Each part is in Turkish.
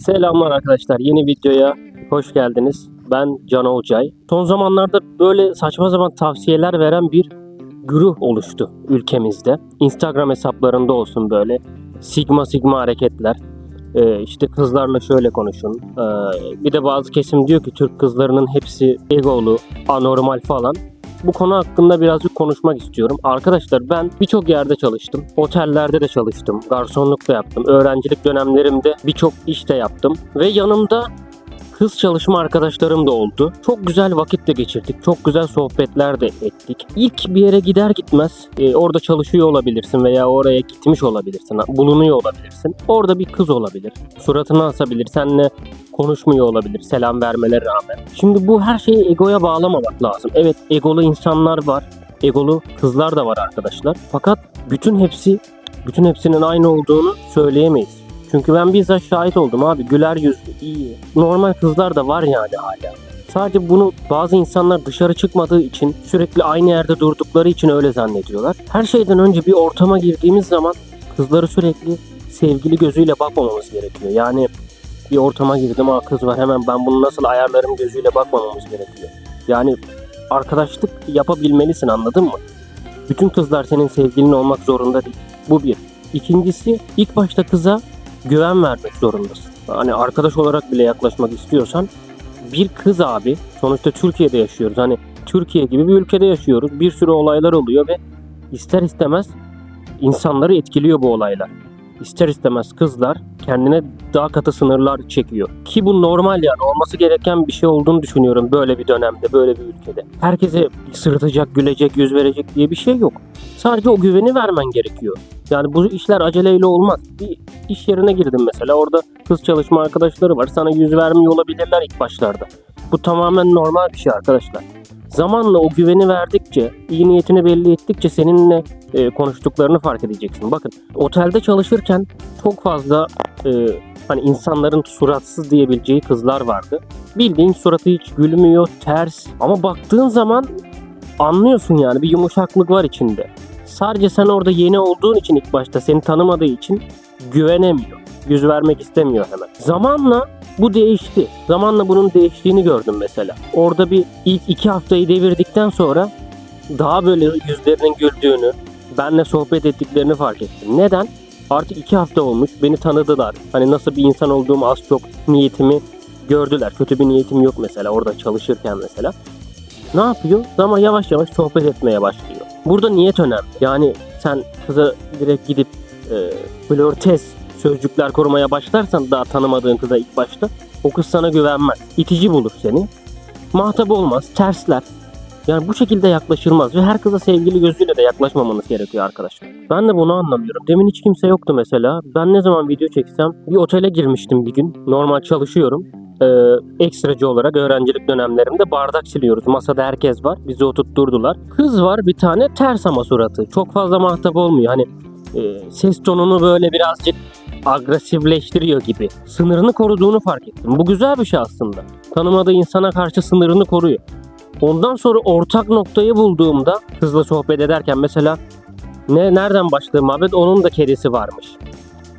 Selamlar arkadaşlar. Yeni videoya hoş geldiniz. Ben Can Olcay. Son zamanlarda böyle saçma sapan tavsiyeler veren bir güruh oluştu ülkemizde. Instagram hesaplarında olsun böyle sigma sigma hareketler. Ee, işte kızlarla şöyle konuşun. Ee, bir de bazı kesim diyor ki Türk kızlarının hepsi egolu, anormal falan. Bu konu hakkında birazcık konuşmak istiyorum. Arkadaşlar ben birçok yerde çalıştım. Otellerde de çalıştım. Garsonluk da yaptım. Öğrencilik dönemlerimde birçok iş de yaptım. Ve yanımda kız çalışma arkadaşlarım da oldu. Çok güzel vakit de geçirdik. Çok güzel sohbetler de ettik. İlk bir yere gider gitmez e, orada çalışıyor olabilirsin veya oraya gitmiş olabilirsin. Bulunuyor olabilirsin. Orada bir kız olabilir. Suratını asabilir. Seninle konuşmuyor olabilir selam vermeleri rağmen. Şimdi bu her şeyi egoya bağlamamak lazım. Evet egolu insanlar var. Egolu kızlar da var arkadaşlar. Fakat bütün hepsi bütün hepsinin aynı olduğunu söyleyemeyiz. Çünkü ben bizzat şahit oldum abi. Güler yüzlü, iyi. Normal kızlar da var yani hala. Sadece bunu bazı insanlar dışarı çıkmadığı için sürekli aynı yerde durdukları için öyle zannediyorlar. Her şeyden önce bir ortama girdiğimiz zaman kızları sürekli sevgili gözüyle bakmamamız gerekiyor. Yani bir ortama girdim aa kız var hemen ben bunu nasıl ayarlarım gözüyle bakmamamız gerekiyor. Yani arkadaşlık yapabilmelisin anladın mı? Bütün kızlar senin sevgilin olmak zorunda değil. Bu bir. İkincisi ilk başta kıza güven vermek zorundasın. Hani arkadaş olarak bile yaklaşmak istiyorsan bir kız abi sonuçta Türkiye'de yaşıyoruz. Hani Türkiye gibi bir ülkede yaşıyoruz. Bir sürü olaylar oluyor ve ister istemez insanları etkiliyor bu olaylar. İster istemez kızlar kendine daha katı sınırlar çekiyor. Ki bu normal yani olması gereken bir şey olduğunu düşünüyorum böyle bir dönemde, böyle bir ülkede. Herkese sırıtacak, gülecek, yüz verecek diye bir şey yok. Sadece o güveni vermen gerekiyor. Yani bu işler aceleyle olmaz. Bir iş yerine girdim mesela. Orada kız çalışma arkadaşları var. Sana yüz vermiyor olabilirler ilk başlarda. Bu tamamen normal bir şey arkadaşlar. Zamanla o güveni verdikçe, iyi niyetini belli ettikçe seninle e, konuştuklarını fark edeceksin. Bakın otelde çalışırken çok fazla e, hani insanların suratsız diyebileceği kızlar vardı. Bildiğin suratı hiç gülmüyor, ters. Ama baktığın zaman anlıyorsun yani bir yumuşaklık var içinde. Sadece sen orada yeni olduğun için ilk başta seni tanımadığı için güvenemiyor. Yüz vermek istemiyor hemen. Zamanla bu değişti. Zamanla bunun değiştiğini gördüm mesela. Orada bir ilk iki haftayı devirdikten sonra daha böyle yüzlerinin güldüğünü, benle sohbet ettiklerini fark ettim. Neden? Artık iki hafta olmuş, beni tanıdılar. Hani nasıl bir insan olduğumu az çok niyetimi gördüler. Kötü bir niyetim yok mesela orada çalışırken mesela. Ne yapıyor? Ama yavaş yavaş sohbet etmeye başlıyor. Burada niyet önemli. Yani sen kıza direkt gidip e, flörtez sözcükler korumaya başlarsan daha tanımadığın kıza ilk başta o kız sana güvenmez. İtici bulur seni. Muhatap olmaz, tersler. Yani bu şekilde yaklaşılmaz ve her kıza sevgili gözüyle de yaklaşmamanız gerekiyor arkadaşlar. Ben de bunu anlamıyorum. Demin hiç kimse yoktu mesela. Ben ne zaman video çeksem bir otele girmiştim bir gün. Normal çalışıyorum. Ee, ekstracı olarak öğrencilik dönemlerimde bardak siliyoruz. Masada herkes var. Bizi oturtturdular. Kız var bir tane ters ama suratı. Çok fazla muhatap olmuyor. Hani e, ses tonunu böyle birazcık agresifleştiriyor gibi. Sınırını koruduğunu fark ettim. Bu güzel bir şey aslında. Tanımadığı insana karşı sınırını koruyor. Ondan sonra ortak noktayı bulduğumda kızla sohbet ederken mesela ne nereden başladığım abi onun da kedisi varmış.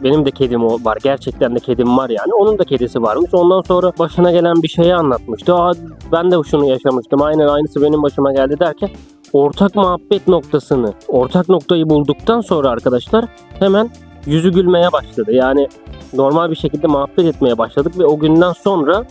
Benim de kedim var. Gerçekten de kedim var yani. Onun da kedisi varmış. Ondan sonra başına gelen bir şeyi anlatmıştı. Aa, ben de şunu yaşamıştım. Aynen aynısı benim başıma geldi derken ortak muhabbet noktasını, ortak noktayı bulduktan sonra arkadaşlar hemen yüzü gülmeye başladı. Yani normal bir şekilde muhabbet etmeye başladık ve o günden sonra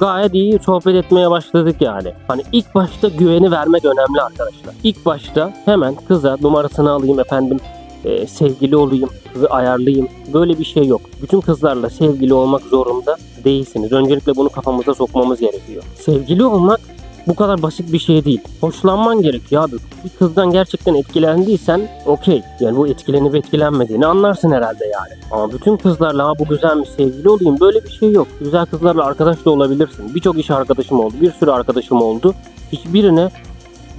gayet iyi sohbet etmeye başladık yani. Hani ilk başta güveni vermek önemli arkadaşlar. İlk başta hemen kıza numarasını alayım efendim e, sevgili olayım, kızı ayarlayayım. Böyle bir şey yok. Bütün kızlarla sevgili olmak zorunda değilsiniz. Öncelikle bunu kafamıza sokmamız gerekiyor. Sevgili olmak bu kadar basit bir şey değil. Hoşlanman gerekiyor abi. Bir kızdan gerçekten etkilendiysen okey. Yani bu etkilenip etkilenmediğini anlarsın herhalde yani. Ama bütün kızlarla ha bu güzelmiş sevgili olayım böyle bir şey yok. Güzel kızlarla arkadaş da olabilirsin. Birçok iş arkadaşım oldu. Bir sürü arkadaşım oldu. Hiçbirine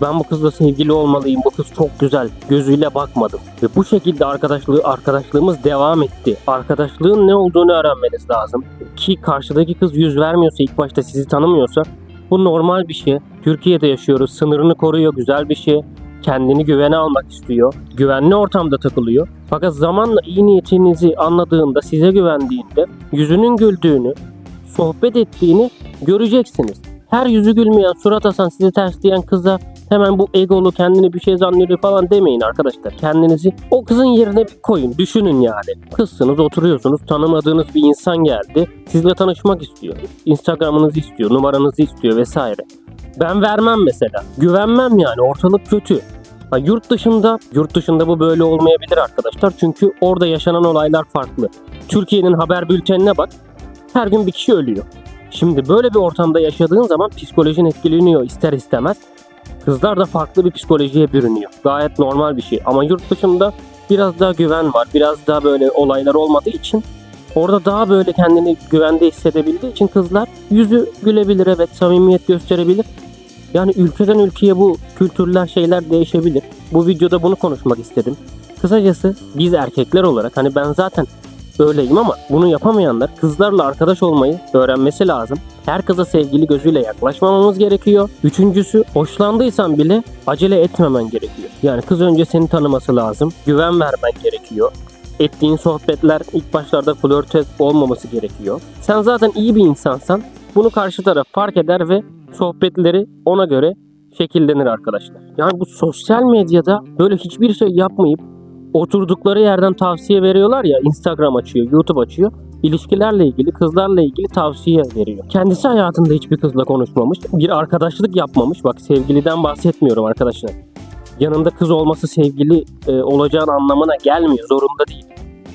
ben bu kızla sevgili olmalıyım, bu kız çok güzel gözüyle bakmadım. Ve bu şekilde arkadaşlığı arkadaşlığımız devam etti. Arkadaşlığın ne olduğunu öğrenmeniz lazım. Ki karşıdaki kız yüz vermiyorsa, ilk başta sizi tanımıyorsa bu normal bir şey. Türkiye'de yaşıyoruz, sınırını koruyor, güzel bir şey. kendini güvene almak istiyor. Güvenli ortamda takılıyor. Fakat zamanla iyi niyetinizi anladığında, size güvendiğinde yüzünün güldüğünü, sohbet ettiğini göreceksiniz. Her yüzü gülmeyen, surat asan, sizi tersleyen kıza hemen bu egolu kendini bir şey zannediyor falan demeyin arkadaşlar. Kendinizi o kızın yerine bir koyun. Düşünün yani. Kızsınız, oturuyorsunuz, tanımadığınız bir insan geldi. Sizle tanışmak istiyor. Instagram'ınızı istiyor, numaranızı istiyor vesaire. Ben vermem mesela. Güvenmem yani. Ortalık kötü. Ha, yurt dışında, yurt dışında bu böyle olmayabilir arkadaşlar. Çünkü orada yaşanan olaylar farklı. Türkiye'nin haber bültenine bak. Her gün bir kişi ölüyor. Şimdi böyle bir ortamda yaşadığın zaman psikolojin etkileniyor ister istemez. Kızlar da farklı bir psikolojiye bürünüyor. Gayet normal bir şey. Ama yurt dışında biraz daha güven var. Biraz daha böyle olaylar olmadığı için orada daha böyle kendini güvende hissedebildiği için kızlar yüzü gülebilir evet samimiyet gösterebilir. Yani ülkeden ülkeye bu kültürler şeyler değişebilir. Bu videoda bunu konuşmak istedim. Kısacası biz erkekler olarak hani ben zaten öyleyim ama bunu yapamayanlar kızlarla arkadaş olmayı öğrenmesi lazım. Her kıza sevgili gözüyle yaklaşmamamız gerekiyor. Üçüncüsü hoşlandıysan bile acele etmemen gerekiyor. Yani kız önce seni tanıması lazım. Güven vermen gerekiyor. Ettiğin sohbetler ilk başlarda flörtöz olmaması gerekiyor. Sen zaten iyi bir insansan bunu karşı taraf fark eder ve sohbetleri ona göre şekillenir arkadaşlar. Yani bu sosyal medyada böyle hiçbir şey yapmayıp oturdukları yerden tavsiye veriyorlar ya Instagram açıyor, YouTube açıyor. İlişkilerle ilgili, kızlarla ilgili tavsiye veriyor. Kendisi hayatında hiçbir kızla konuşmamış, bir arkadaşlık yapmamış. Bak sevgiliden bahsetmiyorum arkadaşlar. Yanında kız olması sevgili e, olacağın anlamına gelmiyor, zorunda değil.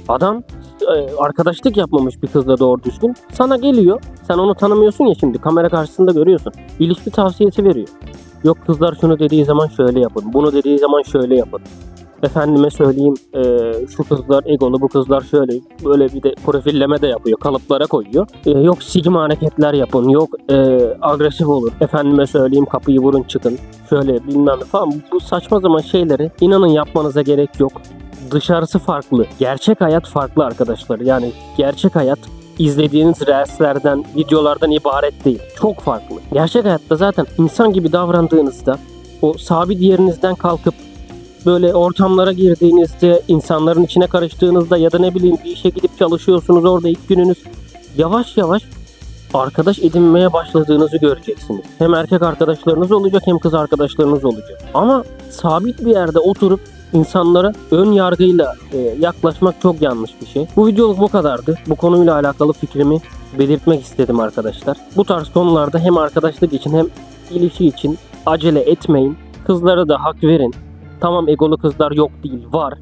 Adam e, arkadaşlık yapmamış bir kızla doğru düzgün. Sana geliyor. Sen onu tanımıyorsun ya şimdi. Kamera karşısında görüyorsun. İlişki tavsiyesi veriyor. Yok kızlar şunu dediği zaman şöyle yapın. Bunu dediği zaman şöyle yapın. Efendime söyleyeyim e, şu kızlar egolu bu kızlar şöyle böyle bir de profilleme de yapıyor kalıplara koyuyor. E, yok sigma hareketler yapın yok e, agresif olur. Efendime söyleyeyim kapıyı vurun çıkın şöyle bilmem falan bu saçma zaman şeyleri inanın yapmanıza gerek yok. Dışarısı farklı. Gerçek hayat farklı arkadaşlar. Yani gerçek hayat izlediğiniz reelslerden, videolardan ibaret değil. Çok farklı. Gerçek hayatta zaten insan gibi davrandığınızda o sabit yerinizden kalkıp böyle ortamlara girdiğinizde, insanların içine karıştığınızda ya da ne bileyim bir işe gidip çalışıyorsunuz orada ilk gününüz yavaş yavaş arkadaş edinmeye başladığınızı göreceksiniz. Hem erkek arkadaşlarınız olacak hem kız arkadaşlarınız olacak. Ama sabit bir yerde oturup insanlara ön yargıyla e, yaklaşmak çok yanlış bir şey. Bu videoluk bu kadardı. Bu konuyla alakalı fikrimi belirtmek istedim arkadaşlar. Bu tarz konularda hem arkadaşlık için hem ilişki için acele etmeyin. Kızlara da hak verin. Tamam egolu kızlar yok değil var.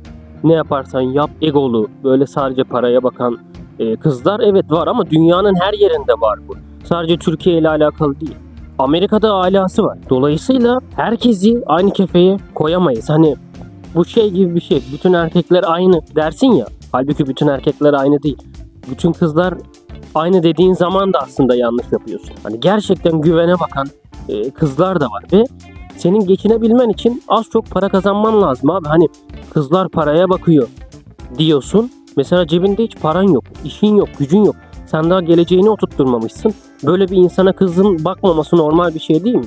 Ne yaparsan yap egolu böyle sadece paraya bakan e, kızlar evet var ama dünyanın her yerinde var bu. Sadece Türkiye ile alakalı değil. Amerika'da alası var. Dolayısıyla herkesi aynı kefeye koyamayız. Hani bu şey gibi bir şey. Bütün erkekler aynı dersin ya. Halbuki bütün erkekler aynı değil. Bütün kızlar aynı dediğin zaman da aslında yanlış yapıyorsun. Hani gerçekten güvene bakan e, kızlar da var ve senin geçinebilmen için az çok para kazanman lazım abi. Hani kızlar paraya bakıyor diyorsun. Mesela cebinde hiç paran yok, işin yok, gücün yok. Sen daha geleceğini oturtturmamışsın. Böyle bir insana kızın bakmaması normal bir şey değil mi?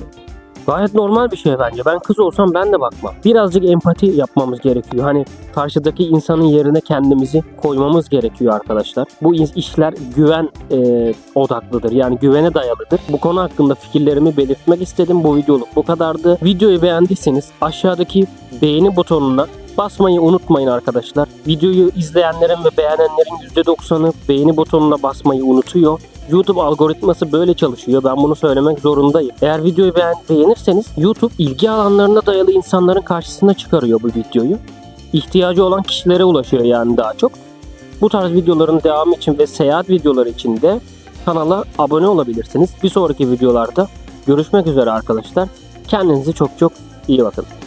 Gayet normal bir şey bence. Ben kız olsam ben de bakmam. Birazcık empati yapmamız gerekiyor. Hani karşıdaki insanın yerine kendimizi koymamız gerekiyor arkadaşlar. Bu işler güven e, odaklıdır. Yani güvene dayalıdır. Bu konu hakkında fikirlerimi belirtmek istedim. Bu videoluk bu kadardı. Videoyu beğendiyseniz aşağıdaki beğeni butonuna basmayı unutmayın arkadaşlar. Videoyu izleyenlerin ve beğenenlerin %90'ı beğeni butonuna basmayı unutuyor. YouTube algoritması böyle çalışıyor. Ben bunu söylemek zorundayım. Eğer videoyu beğen beğenirseniz YouTube ilgi alanlarına dayalı insanların karşısına çıkarıyor bu videoyu. İhtiyacı olan kişilere ulaşıyor yani daha çok. Bu tarz videoların devamı için ve seyahat videoları için de kanala abone olabilirsiniz. Bir sonraki videolarda görüşmek üzere arkadaşlar. Kendinize çok çok iyi bakın.